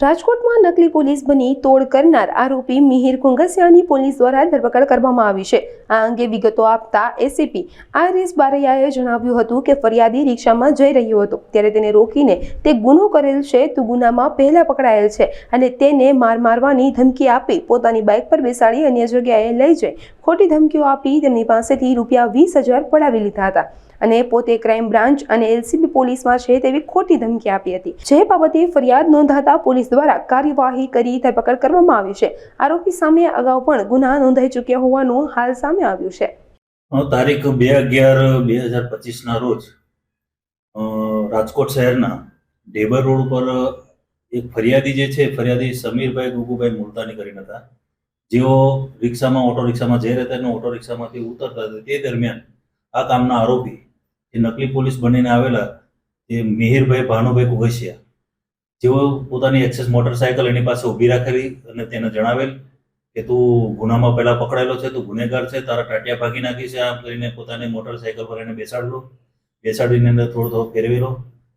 રાજકોટમાં નકલી પોલીસ બની તોડ કરનાર આરોપી મિહિર કુંગસિયાની પોલીસ દ્વારા ધરપકડ કરવામાં આવી છે. આ અંગે વિગતો આપતા એસીપી આર એસ બારૈયાએ જણાવ્યું હતું કે ફરિયાદી રિક્ષામાં જઈ રહ્યો હતો. ત્યારે તેને રોકીને તે ગુનો કરેલ છે તો ગુનામાં પહેલા પકડાયેલ છે અને તેને માર મારવાની ધમકી આપી પોતાની બાઇક પર બેસાડી અન્ય જગ્યાએ લઈ જઈ ખોટી ધમકીઓ આપી તેમની પાસેથી રૂપિયા વીસ હજાર પડાવી લીધા હતા. અને પોતે ક્રાઇમ બ્રાન્ચ અને એલસીબી પોલીસમાં છે તેવી ખોટી ધમકી આપી હતી. જે બાબતે ફરિયાદ નોંધાતા પોલીસ દ્વારા કાર્યવાહી કરી ધરપકડ કરવામાં આવી છે. આરોપી સામે અગાઉ પણ ગુના નોંધાઈ ચૂક્યા હોવાનું હાલ સામે આવ્યું છે. તારીખ બે અગિયાર બે હજાર પચીસના રોજ રાજકોટ શહેરના ડેબર રોડ ઉપર એક ફરિયાદી જે છે, ફરિયાદી સમીરભાઈ ગુગુભાઈ મુલતાની કરીને હતા. જેઓ રિક્ષામાં, ઓટો રિક્ષામાં જઈ રહેતા હતા અને ઓટો રિક્ષામાંથી ઉતરતા હતા. તે દરમિયાન આ કામના આરોપી જે નકલી પોલીસ બનીને આવેલા એ મિહિરભાઈ ભાનુભાઈ કુગસિયા જેઓ પોતાની એક્સેસ મોટરસાયકલ એની પાસે ઊભી રાખેલી અને તેને જણાવેલ કે તું ગુનામાં પહેલા પકડાયેલો છે, તું ગુનેગાર છે, તારા ટાટિયા ભાગી નાખી છે, આમ કરીને પોતાની મોટરસાયકલ પર એને બેસાડલો બેસાડીને અંદર થોડો થોડો ફેરવેલો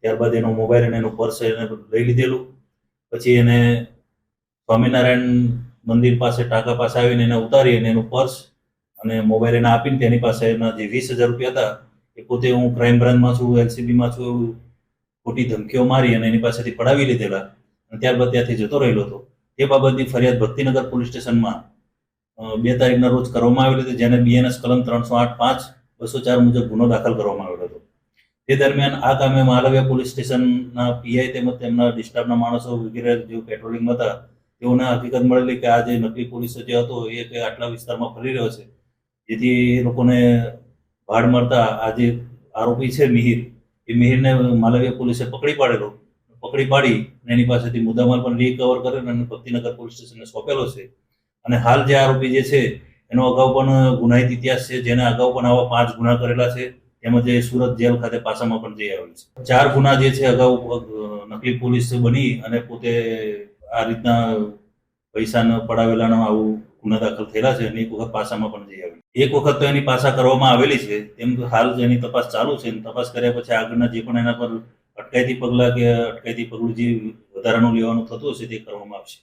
ત્યારબાદ એનો મોબાઈલ અને એનું પર્સ એને લઈ લીધેલું. પછી એને સ્વામિનારાયણ મંદિર પાસે ટાંકા પાસે આવીને એને ઉતારી અને એનું પર્સ અને મોબાઈલ એને આપીને તેની પાસે એના જે વીસ હજાર રૂપિયા હતા એ પોતે હું ક્રાઇમ બ્રાન્ચમાં છું એલસીબીમાં છું, એવું ખોટી ધમકીઓ મારી અને એની પાસેથી પડાવી લીધેલા. અને ત્યારબાદ ત્યાંથી જતો રહેલો હતો. તે બાબતની ફરિયાદ ભક્તિનગર પોલીસ સ્ટેશનમાં બે તારીખના રોજ કરવામાં આવેલી હતી, જેને બીએનએસ કલમ ત્રણસો આઠ પાંચ, બસો ચાર મુજબ ગુનો દાખલ કરવામાં આવેલો હતો. તે દરમિયાન આ કામે માલવ્યા પોલીસ સ્ટેશનના પીઆઈ તેમજ તેમના ડિસ્ટાફના માણસો વગેરે જે પેટ્રોલિંગમાં હતા, તેઓને હકીકત મળેલી કે આ જે નકલી પોલીસ જે હતો, એ કે આટલા વિસ્તારમાં ફરી રહ્યો છે. જેથી એ લોકોને ભાડ મળતા આ જે આરોપી છે મિહિર, એ મિહિરને માલવીય પોલીસે પકડી પાડેલો. પકડી પાડી એની પાસેથી મુદ્દામાલ પણ રિકવર કરીને અને ભક્તિનગર પોલીસ સ્ટેશનને સોંપેલો છે. અને હાલ જે આરોપી જે છે, એનો અગાઉ પણ ગુનાહિત ઇતિહાસ છે, જેના અગાઉ પણ આવા પાંચ ગુના કરેલા છે, તેમજ એ સુરત જેલ ખાતે પાસામાં પણ જઈ આવેલ છે. ચાર ગુના જે છે, અગાઉ નકલી પોલીસ બની અને પોતે આ રીતના પૈસાનો પડાવેલાનો આવું ગુના દાખલ થયેલા છે અને એક વખત પાસામાં પણ જઈ આવી એક વખત તો એની પાસા કરવામાં આવેલી છે. તેમ હાલ એની તપાસ ચાલુ છે તપાસ કર્યા પછી આગળના જે પણ એના પર અટકાયતી પગલાં કે અટકાયતી પગલું જે વધારાનું લેવાનું થતું હશે તે કરવામાં આવશે.